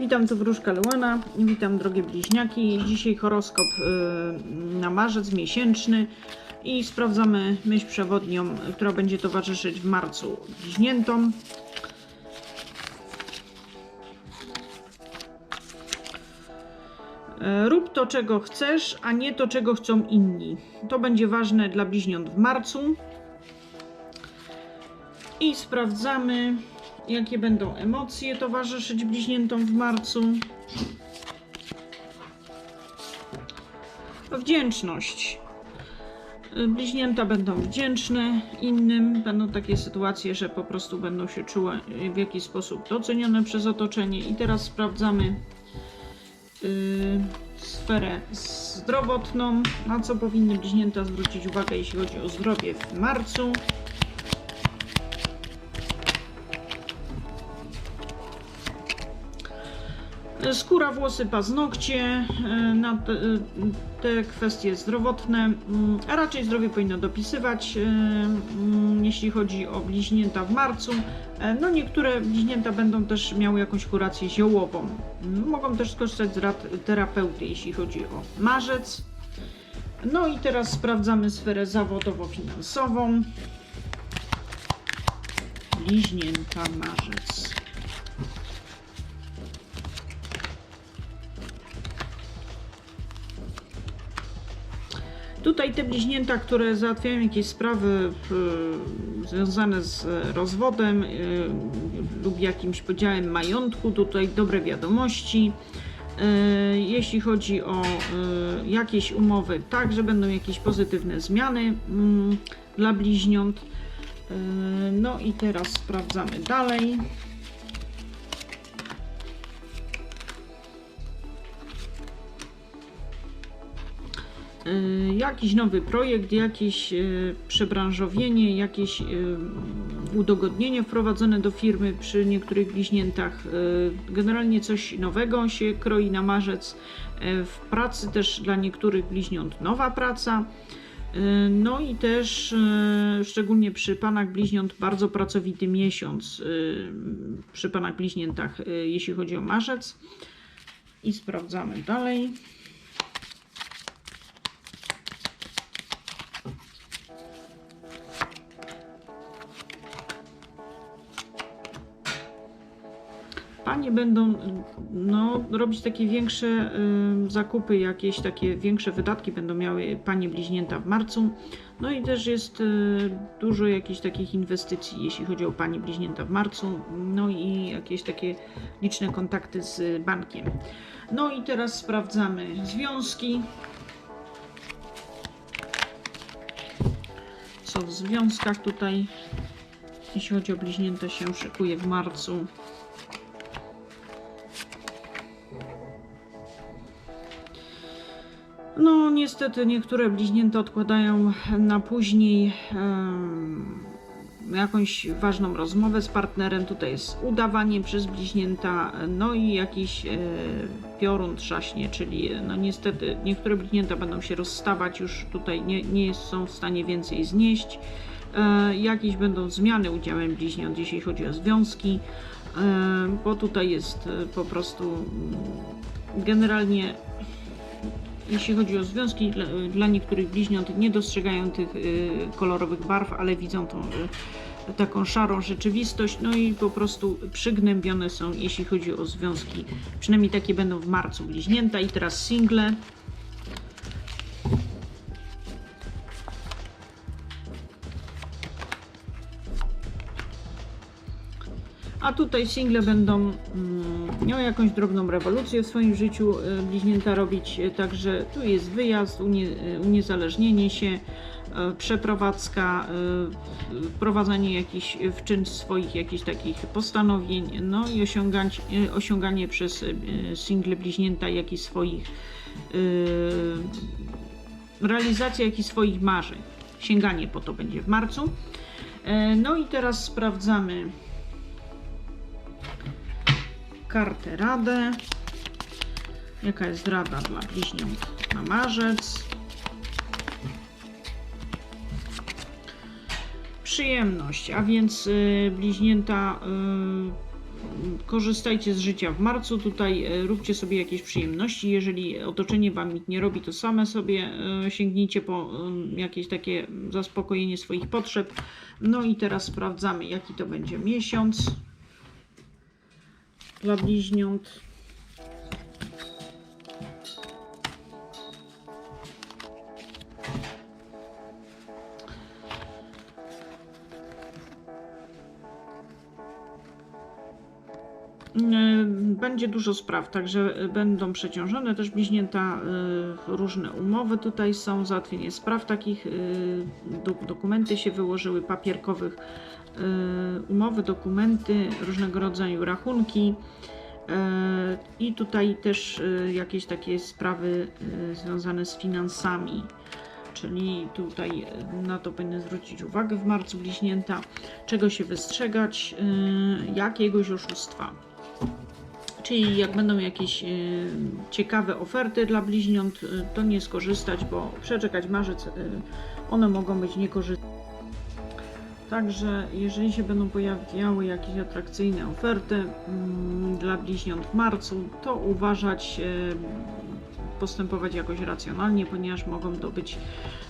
Witam, tu wróżka Luana witam drogie bliźniaki. Dzisiaj horoskop y, na marzec miesięczny i sprawdzamy myśl przewodnią, która będzie towarzyszyć w marcu bliźniętom. E, Rób to, czego chcesz, a nie to, czego chcą inni. To będzie ważne dla bliźniąt w marcu. I sprawdzamy, jakie będą emocje towarzyszyć bliźniętom w marcu. Wdzięczność. Bliźnięta będą wdzięczne innym. Będą takie sytuacje, że po prostu będą się czuły w jakiś sposób docenione przez otoczenie. I teraz sprawdzamy y, sferę zdrowotną. Na co powinny bliźnięta zwrócić uwagę, jeśli chodzi o zdrowie w marcu. Skóra, włosy, paznokcie, e, na te, te kwestie zdrowotne, mm, a raczej zdrowie powinno dopisywać, e, mm, jeśli chodzi o bliźnięta w marcu. E, No niektóre bliźnięta będą też miały jakąś kurację ziołową. Mm, Mogą też skorzystać z rad terapeuty, jeśli chodzi o marzec. No i teraz sprawdzamy sferę zawodowo-finansową. Bliźnięta marzec. Tutaj te bliźnięta, które załatwiają jakieś sprawy y, związane z rozwodem y, lub jakimś podziałem majątku, tutaj dobre wiadomości. Y, jeśli chodzi o jakieś umowy, także będą jakieś pozytywne zmiany mm, dla bliźniąt. No i teraz sprawdzamy dalej. Jakiś nowy projekt, jakieś y, przebranżowienie, jakieś y, udogodnienie wprowadzone do firmy przy niektórych bliźniętach. Y, Generalnie coś nowego się kroi na marzec. W pracy też dla niektórych bliźniąt nowa praca. No i też szczególnie przy panach bliźniąt bardzo pracowity miesiąc przy panach bliźniętach, jeśli chodzi o marzec. I sprawdzamy dalej. Panie będą no, robić takie większe y, zakupy, jakieś takie większe wydatki będą miały panie bliźnięta w marcu. No i też jest y, dużo jakichś takich inwestycji, jeśli chodzi o panie bliźnięta w marcu. No i jakieś takie liczne kontakty z bankiem. No i teraz sprawdzamy związki. Co w związkach tutaj, jeśli chodzi o bliźnięta, się szykuje w marcu. No, niestety niektóre bliźnięta odkładają na później jakąś ważną rozmowę z partnerem. Tutaj jest udawanie przez bliźnięta, no i jakiś e, piorun trzaśnie, czyli no niestety niektóre bliźnięta będą się rozstawać, już tutaj nie, nie są w stanie więcej znieść. E, jakieś będą zmiany udziałem bliźniąt, jeśli chodzi o związki, e, bo tutaj jest e, po prostu mm, generalnie jeśli chodzi o związki, dla, niektórych bliźniąt nie dostrzegają tych y, kolorowych barw, ale widzą tą y, taką szarą rzeczywistość, no i po prostu przygnębione są, jeśli chodzi o związki. Przynajmniej takie będą w marcu bliźnięta i teraz single. A tutaj single będą mm, miały jakąś drobną rewolucję w swoim życiu y, bliźnięta robić, y, także tu jest wyjazd, unie, y, uniezależnienie się, przeprowadzka, wprowadzanie jakichś w czyn swoich jakichś takich postanowień, no i osiągać, osiąganie przez single bliźnięta jakichś swoich realizacja jakichś swoich marzeń. Sięganie po to będzie w marcu. E, No i teraz sprawdzamy kartę radę. Jaka jest rada dla bliźniąt na marzec? Przyjemność, a więc y, bliźnięta y, korzystajcie z życia w marcu, tutaj e, róbcie sobie jakieś przyjemności. Jeżeli otoczenie Wam nie robi, to same sobie e, sięgnijcie po e, jakieś takie zaspokojenie swoich potrzeb. No i teraz sprawdzamy, jaki to będzie miesiąc dla bliźniąt. E, Będzie dużo spraw, także będą przeciążone też bliźnięta. e, Różne umowy tutaj są, załatwienie spraw takich, e, do- dokumenty się wyłożyły, papierkowych umowy, dokumenty, różnego rodzaju rachunki. E, I tutaj też e, jakieś takie sprawy związane z finansami. Czyli tutaj na to powinny zwrócić uwagę w marcu bliźnięta, czego się wystrzegać, jakiegoś oszustwa. Czyli jak będą jakieś ciekawe oferty dla bliźniąt, to nie skorzystać, bo przeczekać marzec, one mogą być niekorzystne. Także jeżeli się będą pojawiały jakieś atrakcyjne oferty mm, dla bliźniąt w marcu, to uważać, e, postępować jakoś racjonalnie, ponieważ mogą to być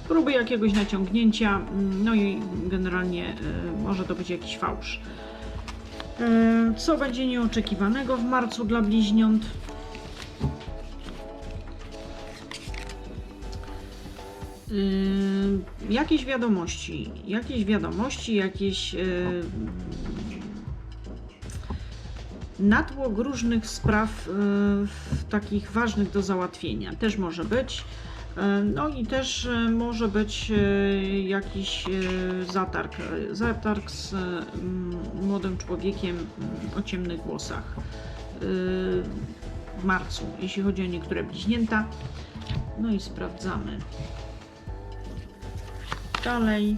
próby jakiegoś naciągnięcia, mm, no i generalnie e, może to być jakiś fałsz. E, Co będzie nieoczekiwanego w marcu dla bliźniąt? Yy, jakieś wiadomości, jakieś wiadomości, jakieś yy, natłok różnych spraw yy, takich ważnych do załatwienia też może być. Yy, No i też yy, może być yy, jakiś zatarg, zatarg z młodym człowiekiem o ciemnych włosach w marcu, jeśli chodzi o niektóre bliźnięta. No i sprawdzamy. Dalej.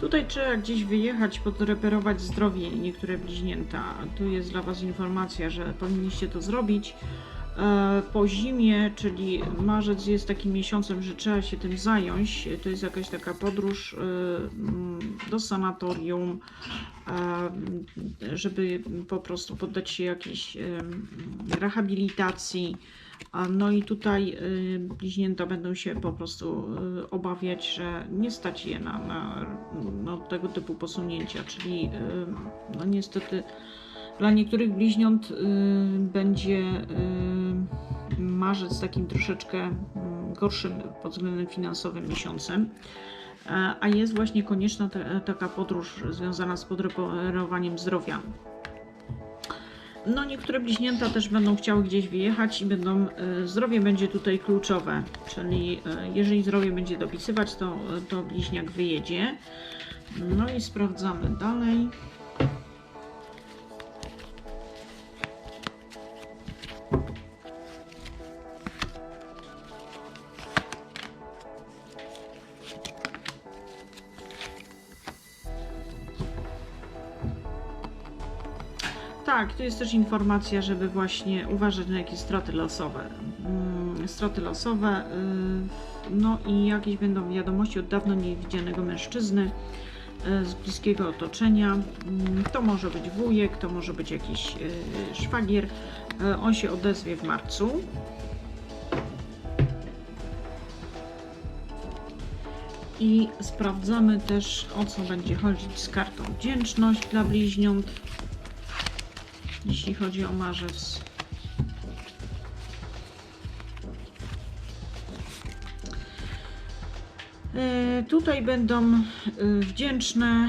Tutaj trzeba gdzieś wyjechać, podreperować zdrowie niektóre bliźnięta. Tu jest dla Was informacja, że powinniście to zrobić. E, Po zimie, czyli marzec jest takim miesiącem, że trzeba się tym zająć. To jest jakaś taka podróż e, do sanatorium, e, żeby po prostu poddać się jakiejś rehabilitacji. No i tutaj bliźnięta będą się po prostu obawiać, że nie stać je na, na no, tego typu posunięcia, czyli no niestety dla niektórych bliźniąt y, będzie y, marzec takim troszeczkę mm, gorszym pod względem finansowym miesiącem. A jest właśnie konieczna ta, taka podróż związana z podreperowaniem zdrowia. No, niektóre bliźnięta też będą chciały gdzieś wyjechać i będą, e, zdrowie będzie tutaj kluczowe, czyli jeżeli zdrowie będzie dopisywać, to, to bliźniak wyjedzie. No i sprawdzamy dalej. Tak, tu jest też informacja, żeby właśnie uważać na jakieś straty losowe. Mm, Straty losowe, y, no i jakieś będą wiadomości od dawno niewidzianego mężczyzny y, z bliskiego otoczenia. Mm, To może być wujek, to może być jakiś y, szwagier. On się odezwie w marcu. I sprawdzamy też, o co będzie chodzić z kartą wdzięczność dla bliźniąt jeśli chodzi o marzec. E, Tutaj będą e, wdzięczne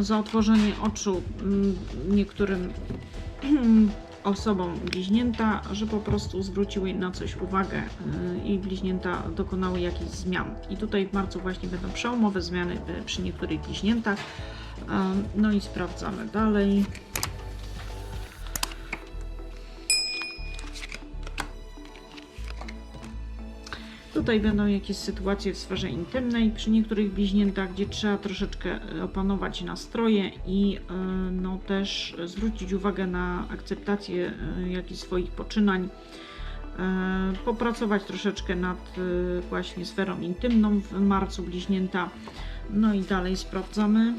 e, za otworzenie oczu mm, niektórym osobom bliźnięta, że po prostu zwróciły na coś uwagę i bliźnięta dokonały jakichś zmian. I tutaj w marcu właśnie będą przełomowe zmiany przy niektórych bliźniętach. No i sprawdzamy dalej. Tutaj będą jakieś sytuacje w sferze intymnej przy niektórych bliźniętach, gdzie trzeba troszeczkę e, opanować nastroje i e, no, też zwrócić uwagę na akceptację e, jakichś swoich poczynań. Popracować troszeczkę nad właśnie sferą intymną w marcu bliźnięta. No i dalej sprawdzamy.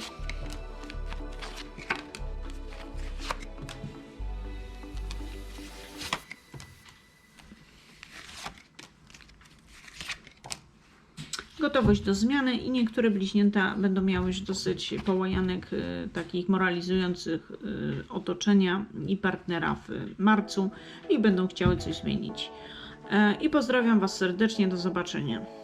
Gotowość do zmiany i niektóre bliźnięta będą miały już dosyć połajanek e, takich moralizujących e, otoczenia i partnera w marcu i będą chciały coś zmienić. E, I pozdrawiam Was serdecznie, do zobaczenia.